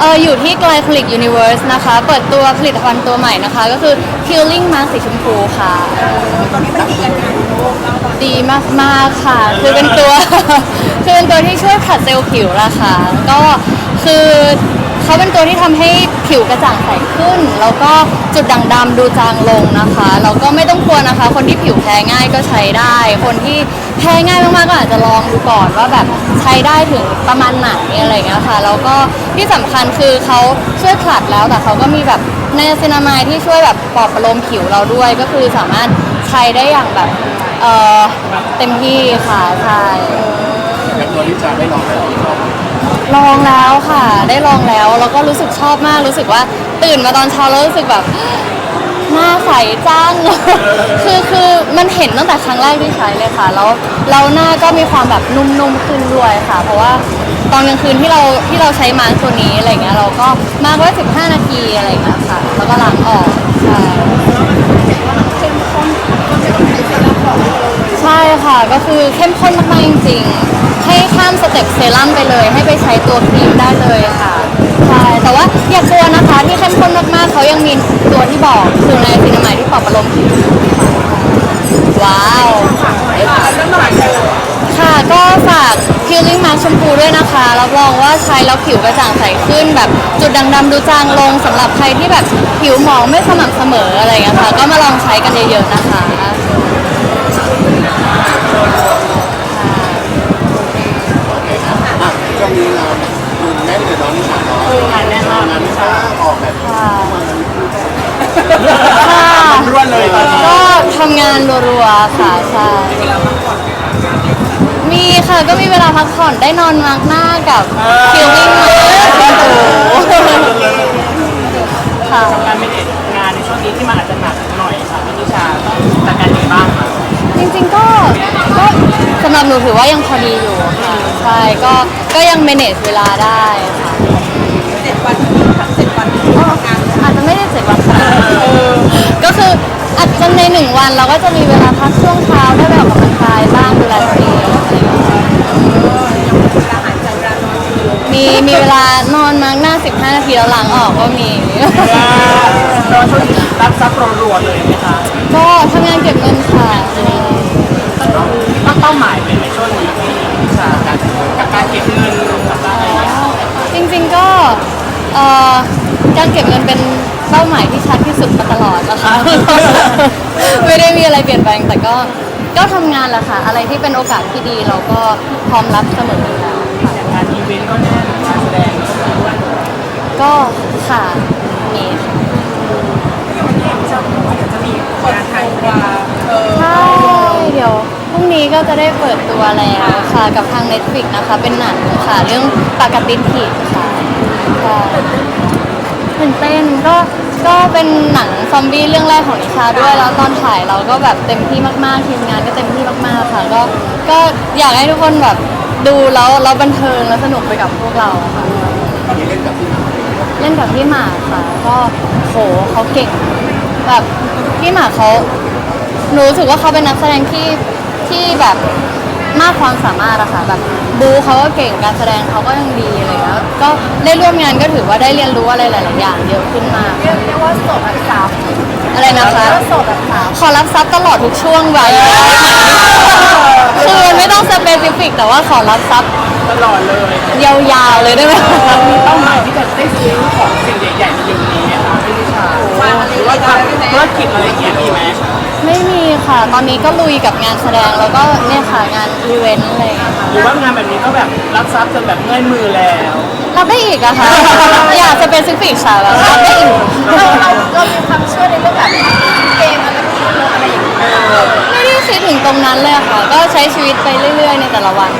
เอออยู่ที่ Glycolic Universe นะคะ เปิดตัวผลิตภัณฑ์ตัวใหม่นะคะ ก็คือ Healing Mask สีชมพูค่ะ ตอนนี้มันดียังไงโลกเราตอนดีมากๆค่ะ คือเป็นตัว คือเป็นตัวที่ช่วยผลัดเซลล์ผิวละค่ะ ก็คือ เขาเป็นตัวที่ทำให้ผิวกระจ่างใสขึ้น แล้วก็จุดด่างดำดูจางลงนะคะแล้วก็ไม่ต้องกลัวนะคะ คนที่ผิวแพ้ง่ายก็ใช้ได้ คนที่แพ้ง่ายมากๆก็อาจจะลองดูก่อนว่าแบบใช้ได้ถึงประมาณไหนอะไรอย่างเงี้ยค่ะแล้วก็ที่สำคัญคือเขาช่วยผลัดแล้วแต่เขาก็มีแบบไนอาซินามายที่ช่วยแบบปลอบประโลมผิวเราด้วย ก็คือสามารถใช้ได้อย่างแบบเอ่อเต็มที่ค่ะใช่กับตัวที่จะได้ลองแล้วชอบ ลองแล้วค่ะ ได้ลองแล้วแล้วก็รู้สึกชอบมากรู้สึกว่าตื่นมาตอนเช้าแล้วรู้สึกแบบหน้าใสจังคือคือมันเห็นตั้งแต่ครั้งแรกที่ใช้เลยค่ะ แล้วแล้วหน้าก็มีความแบบนุ่มๆขึ้นด้วยค่ะ เพราะว่าตอนกลางคืนที่เราที่เราใช้มาร์คตัวนี้อะไรเงี้ยเราก็มาร์คไว้15 นาทีอะไรเงี้ยค่ะ แล้วก็ล้างออกใช่ เข้มข้นก็ไม่ต้องใช้เซรั่มก่อนเลย ใช่ ค่ะก็คือเข้มข้นมากๆจริงๆ ให้ข้ามสเต็ปเซรั่มไปเลย ให้ไปใช้ตัวครีมได้เลยค่ะใช่แต่ว่าอย่ากลัวนะคะที่เข้มข้นมากๆเขายังมีตัวที่บอกคือในซินามายที่ปลอบประโลมผิวว้าวค่ะก็ฝาก Healing Mask ชมพูด้วยนะคะรับรองว่าใช้แล้วผิวกระจ่างใสขึ้น แบบจุดด่างดำดูจางลงสำหรับใครที่แบบผิวหมองไม่สม่ำเสมออะไรอย่างเงี้ยค่ะก็มาลองใช้กันเยอะๆนะคะ อะช่วงนี้เราดูแน่นเลยน้องนิชาเนาะงานแน่นอนงานนิชาออกแบบค่ะร่วนเลยตอนนี้ก็ทำงานรัวๆค่ะใช่มีค่ะก็มีเวลาพักผ่อนได้นอนมาร์กหน้ากับคิววิ่งมาโก็ก็ยัง manage เวลาได้ค่ะเจ็ดวันที่ทั้งเจ็ดวันที่ทำงานเลยอาจจะไม่ได้เจ็ดวันค่ะก็คืออาจจะในหนึ่งวันเราก็จะมีเวลาพักช่วงเช้าได้ไปออกกำลังกายบ้างดูแลตัวเองอะไรอย่างเงี้ยเวลาหายใจเวลานอนคือมีมีเวลานอนมาร์กหน้า 15 นาทีแล้วล้างออกก็มี ตอนช่วงนี้รับทรัพย์รัวๆเลยไหมคะก็ทำงานเก็บเงินค่ะตั้งเป้าหมายไว้ใเอ่อการเก็บเงินเป็นเป้าหมายที่ชัดที่สุดมาตลอดนะคะ ไม่ได้มีอะไรเปลี่ยนแปลงแต่ก็ก็ทำงานแหละค่ะ อะไรที่เป็นโอกาสที่ดีเราก็พร้อมรับเสมออยู่แล้วค่ะอย่างงานอีเวนต์ก็แน่นงานแสดงก็มีด้วยก็ค่ะมีค่ะคนไทยว่าเออใช่เดี๋ยวพรุ่งนี้ก็จะได้เปิดตัวแล้วค่ะกับทาง Netflix นะคะ เป็นหนังค่ะ เรื่องปากกาตินถีบค่ะค่ะ ตื่นเต้นก็ก็เป็นหนังซอมบี้เรื่องแรกของนิชาด้วยแล้วตอนถ่ายเราก็แบบเต็มที่มากๆทีมงานก็เต็มที่มากๆค่ะก็ก็อยากให้ทุกคนแบบดูแล้วแล้วบันเทิงแล้วสนุกไปกับพวกเราค่ะตอนนี้เล่นกับพี่หมากเล่นกับพี่หมากค่ะ ก็โหเขาเก่ง แบบพี่หมากเขาหนูรู้สึกว่าเขาเป็นนักแสดงที่ที่แบบ มากความสามารถอะค่ะแบบบูเขาก็เก่งการแสดงเขาก็ยังดีอะไรเงี้ยก็ได้ร่วมงานก็ถือว่าได้เรียนรู้อะไรหลายๆอย่างเยอะขึ้นมากเรียกเรียกว่าโสดแบบสาวอะไรนะคะโสดแบบสาวขอรับทรัพย์ตลอดทุกช่วงวัยคือมันไม่ต้องสเปซิฟิก แต่ว่าขอรับทรัพย์ตลอดเลยยาวๆเลยได้ไหมเรามีเป้าหมายที่จะได้ซื้อของสิ่งใหญ่ๆในเดือนนี้ไหมคะพี่นิชาหรือว่าทำธุรกิจอะไรอย่างเงี้ยมีไหมไม่มี ค่ะ ตอนนี้ก็ลุยกับงานแสดงแล้วก็เนี่ยค่ะงานอีเวนต์อะไรอย่างเงี้ยค่ะหรือว่างานแบบนี้ก็แบบรับทรัพย์จนแบบเมื่อยมือแล้วรับได้อีกอะค่ะ อยากจะเป็นซิฟิกค่ะแบบรับได้อีกเราเราเรามีความเชื่อในเรื่องแบบเกมอะไรแบบนี้อะไรอย่างเงี้ยไม่ได้คิดถึงตรงนั้นเลยอะค่ะ ก็ใช้ชีวิตไปเรื่อย ๆ ในแต่ละวัน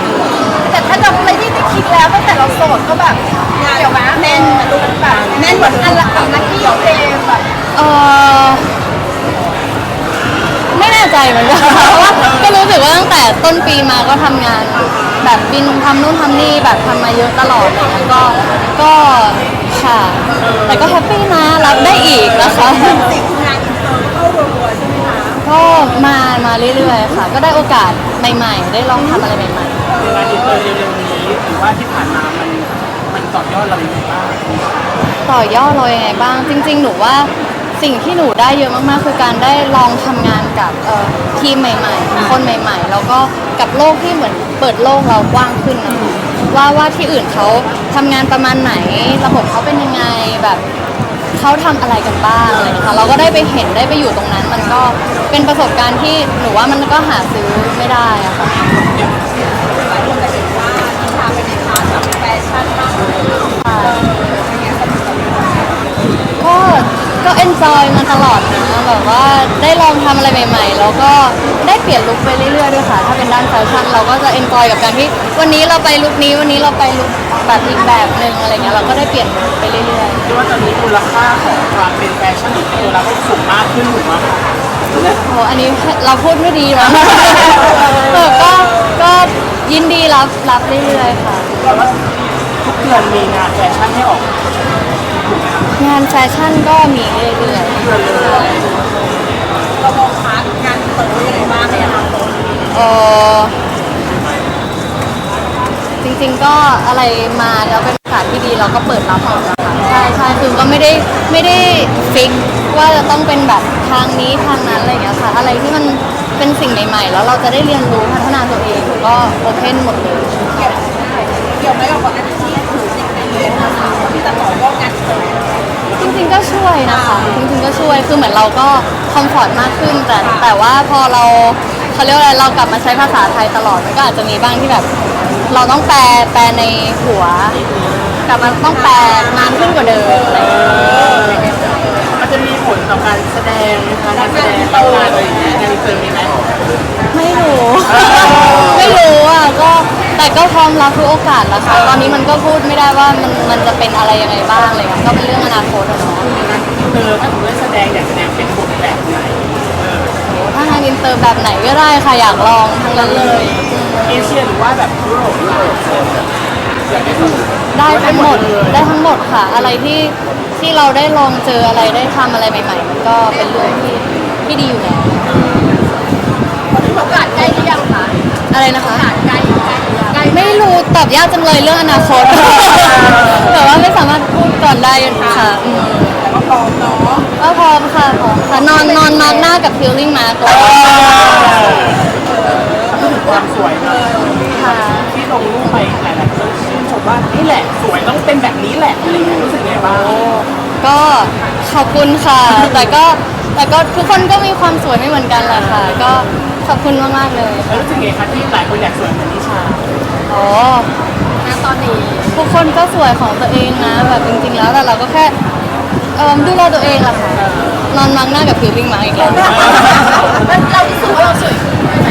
แต่ถ้าเราไม่ได้คิดแล้วตั้งแต่เราโสดก็แบบเดี๋ยวนะแน่นดูแบบแน่นเหมือนอันละอันนักที่เกมแบบเออ ไม่แน่ใจเหมือนกันเพราะว่าก็รู้สึกว่าตั้งแต่ต้นปีมาก็ทำงาน แบบบินทำนู่นทำนี่แบบทำมาเยอะตลอดเลยก็ก็ค่ะ แต่ก็แฮปปี้นะรับได้อีกนะคะ ติดงานอินเตอร์เข้ารัวๆใช่ไหมคะก็มามาเรื่อยๆค่ะ ก็ได้โอกาสใหม่ ๆ ได้ลองทำอะไรใหม่งานอินเตอร์เร็วๆนี้หรือว่าที่ผ่านมามันมันต่อยอดเรายังไงบ้าง ต่อยอดเรายังไงบ้าง จริง ๆ หนูว่า สิ่งที่หนูได้เยอะมากๆ คือการได้ลองทำงานกับเอ่อทีมใหม่ๆ คนใหม่ๆ แล้วก็กับโลกที่เหมือนเปิดโลกเรากว้างขึ้นนะคะว่าว่าที่อื่นเขาทำงานประมาณไหน ระบบเขาเป็นยังไงแบบเขาทำอะไรกันบ้างอะไรอย่างเงี้ยค่ะเราก็ได้ไปเห็นได้ไปอยู่ตรงนั้น มันก็เป็นประสบการณ์ที่หนูว่ามันก็หาซื้อไม่ได้อะค่ะ หลายคนจะเห็นว่านิชาเป็นในพาร์ทแบบแฟชั่นมากเลย ก็เอนจอยมาตลอดนะแบบว่าได้ลองทำอะไรใหม่ๆ แล้วก็ได้เปลี่ยนลุคไปเรื่อยๆด้วยค่ะ ถ้าเป็นด้านแฟชั่นเราก็จะเอนจอยกับการที่วันนี้เราไปลุคนี้วันนี้เราไปลุคแบบอีกแบบหนึ่งอะไรเงี้ยเราก็ได้เปลี่ยนลุคไปเรื่อยเรียกว่าตอนนี้มูลค่าของความเป็นแฟชั่นหรือตัวเราก็สูงมากขึ้นถูกไหมๆโอ้อันนี้เราพูดไม่ดีมั้ง เออก็ก็ยินดีรับรับเรื่อยๆค่ะเพราะว่าทุกเดือนมีงานแฟชั่นให้ออกงานแฟชั่นก็มีเรื่อยเดือนเลยเรามองพาร์ทงานเปิดยังไงบ้างในอนาคตๆเออจริงๆก็อะไรมาแล้วเป็นโอกาสที่ดีเราก็เปิดรับหมดนะคะใช่ใช่คือก็ไม่ได้ไม่ได้ฟิกว่าจะต้องเป็นแบบทางนี้ทางนั้นอะไรอย่างเงี้ยค่ะ อะไรที่มันเป็นสิ่งใหม่ ๆ แล้วเราจะได้เรียนรู้พัฒนาตัวเองก็โอเพนหมดเลย เกี่ยวไหมกับคนนั้นที่ถือนเรื่อนะคะที่จะต่อยอดงานเปิด จริงๆก็ช่วยนะคะจริงๆก็ช่วยคือเหมือนเราก็คอมฟอร์ตมากขึ้น แต่แต่ว่าพอเราเขาเรียกว่าอะไรเรากลับมาใช้ภาษาไทยตลอดมันก็อาจจะมีบ้างที่แบบ เราต้องแปลแปลในหัวกลับมาต้องแปลนานขึ้นกว่าเดิมอะไรอย่างเงี้ย มันจะมีผลต่อการแสดงนะคะการแสดงตำนานอะไรอย่างเงี้ยงานอินเตอร์มีไหมไม่รู้ ไม่รู้อะก็ แต่ก็พร้อมรับทุกโอกาสแล้วค่ะ ตอนนี้มันก็พูดไม่ได้ว่ามันมันจะเป็นอะไรยังไงบ้างเลยก็เป็นเรื่องอนาคตอะเนาะงานอินเตอร์ถ้าถือว่าแสดงอยากแสดงเป็นบทแบบไหนถ้างานอินเตอร์แบบไหนก็ได้ค่ะอยากลองทั้งนั้นเลย เอเชียหรือว่าแบบยุโรปหรือว่าอยากได้สมุดได้ทั้งหมดได้ทั้งหมดค่ะ อะไรที่ที่เราได้ลองเจออะไรได้ทำอะไรใหม่ๆมันก็เป็นเรื่องที่ที่ดีอยู่แล้ว โอกาสใกล้หรือยังคะอะไรนะคะ ไม่รู้ตอบยากจังเลยเรื่องอนาคต แต่ว่าไม่สามารถพูดก่อนได้ค่ะอืมแต่ก็พร้อมเนาะก็พร้อมค่ะพร้อมค่ะนอนนอนมาร์กหน้ากับพิลลิ่งมาก็พูดถึงความสวยหน่อยค่ะ ที่ลงรูปไปหลายๆคนชื่นชมว่านี่แหละ สวยต้องเป็นแบบนี้แหละอะไรอย่างเงี้ยรู้สึกไงบ้างก็ขอบคุณค่ะ แต่ก็แต่ก็ทุกคนก็มีความสวยไม่เหมือนกันแหละค่ะ ก็ขอบคุณมากๆเลย แล้วรู้สึกไงคะที่หลายคนอยากสวยเหมือนนิชา อ๋อณตอนนี้ทุกคนก็สวยของตัวเองนะ แบบจริงๆแล้วแต่เราก็แค่เอ่อดูแลตัวเองแหละค่ะนอนมังหน้ากับพิลลิ่งมาอีกแล้วเรารู้สึกว่าเราสวยขึ้นใช่ไหม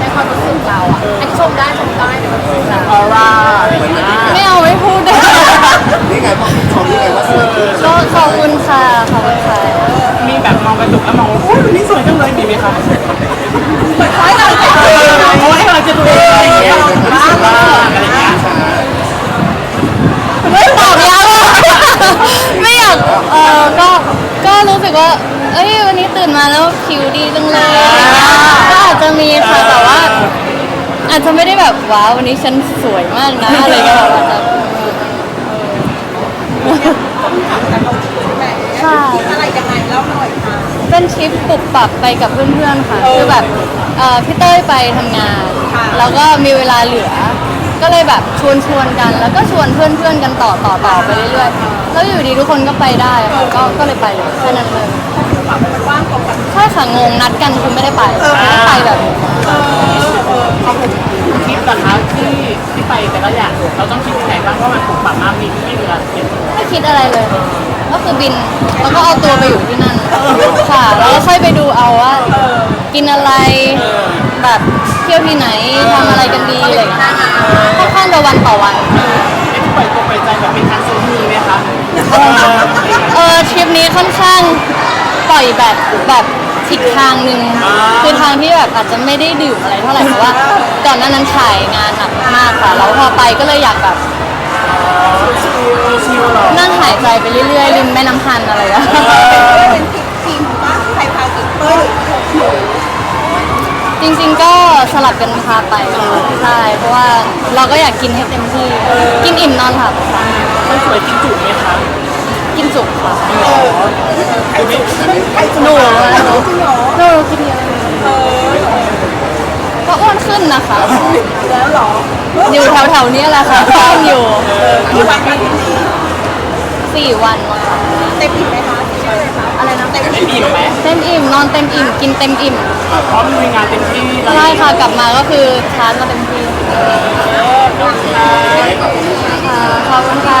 ในความรู้สึกเราอะอันนี้ชมได้ชมได้ในความรู้สึกเราออร่าอะไรอย่างเงี้ยไม่เอาไม่พูดเลยนี่ไงบอกชมนี่ไงว่าสวยก็ขอบคุณค่ะขอบคุณค่ะ มีแบบมองกระจกแล้วมองว่าโอ้ยวันนี้สวยจังเลยมีไหมคะ คล้ายกัน เออโอ้ยเราจะตัวเองอะไรอย่างเงี้ยรู้สึกว่าอะไรอย่างเงี้ย ไม่ตอบยากอะไม่อยากเออก็ก็รู้สึกว่า เอ้ยวันนี้ตื่นมาแล้วผิวดีจังเลยอะไรเงี้ยก็อาจจะมีค่ะแต่ว่า อาจจะไม่ได้แบบว้าววันนี้ฉันสวยมากนะอะไรเงี้ยแบบอาจจะใช่อะไรยังไงเล่าหน่อยค่ะเป็นทริปปรับปรับไปกับเพื่อนๆค่ะคือแบบเอ่อพี่เต้ยไปทำงาน แล้วก็มีเวลาเหลือ ก็เลยแบบชวนชวนๆกัน แล้วก็ชวนเพื่อนๆกันต่อต่อต่อไปเรื่อยๆแล้วอยู่ดีทุกคนก็ไปได้ค่ะก็ก็เลยไปเลยแค่นั้นเลยปรับมันว่างตรงกันใช่ค่ะงงนัดกันคือไม่ได้ไปไม่ได้ไปแบบนี้ เอาผมคลิปนะคะที่ที่ไปแต่ละอย่างเราต้องคิดยังไงบ้างเพราะมันถูกปรับมากมีไม่เหลือเก็บไม่คิดอะไรเลย ก็คือบิน แล้วก็เอาตัวไปอยู่ที่นั่น ค่ะ แล้วก็ค่อยไปดูเอาว่า กินอะไร แบบเที่ยวที่ไหนทำอะไรกันดีอะไรอย่างเงี้ยค่อนข้างจะวันต่อวัน ไม่ที่ปล่อยตัวปล่อยใจแบบเป็นทางโซนีไหมคะเออทริปนี้ค่อนข้างปล่อยแบบแบบทิศทางหนึ่งคือทางที่แบบอาจจะไม่ได้ดื่มอะไรเท่าไหร่เพราะว่า ก่อนหน้านั้นถ่ายงานหนักมากค่ะ แล้วพอไปก็เลยอยากแบบชิวหรอนั่งหายใจไปเรื่อยๆริมแม่น้ำพันอะไรอะเป็นทีมว่าใครพากิ๊กเต้ยจริงๆก็สลับกันพาไปค่ะใช่เพราะว่าเราก็อยากกินให้เต็มที่ กินอิ่มนอนหลับค่ะคนสวยกินจุไหมคะกินจุกค่ะอันนี้อันนี้หนูอะหนูจริงเหรอหนูกินเยอะ ก็อ้วนขึ้นนะคะแล้วเหรออยู่แถวๆเนี้ยแหละค่ะข้ามอยู่กี่วันกันที่นี่สี่วันนะคะเต็มอิ่มไหมคะชื่ออะไรคะอะไรนะเต็มได้อิ่มอิ่มไหมเต็มอิ่มนอนเต็มอิ่มกินเต็มอิ่มเพราะมันมีงานเต็มที่แล้วใช่ค่ะกลับมาก็คือชาร์จมาเต็มที่ให้กับคุณลูกค้า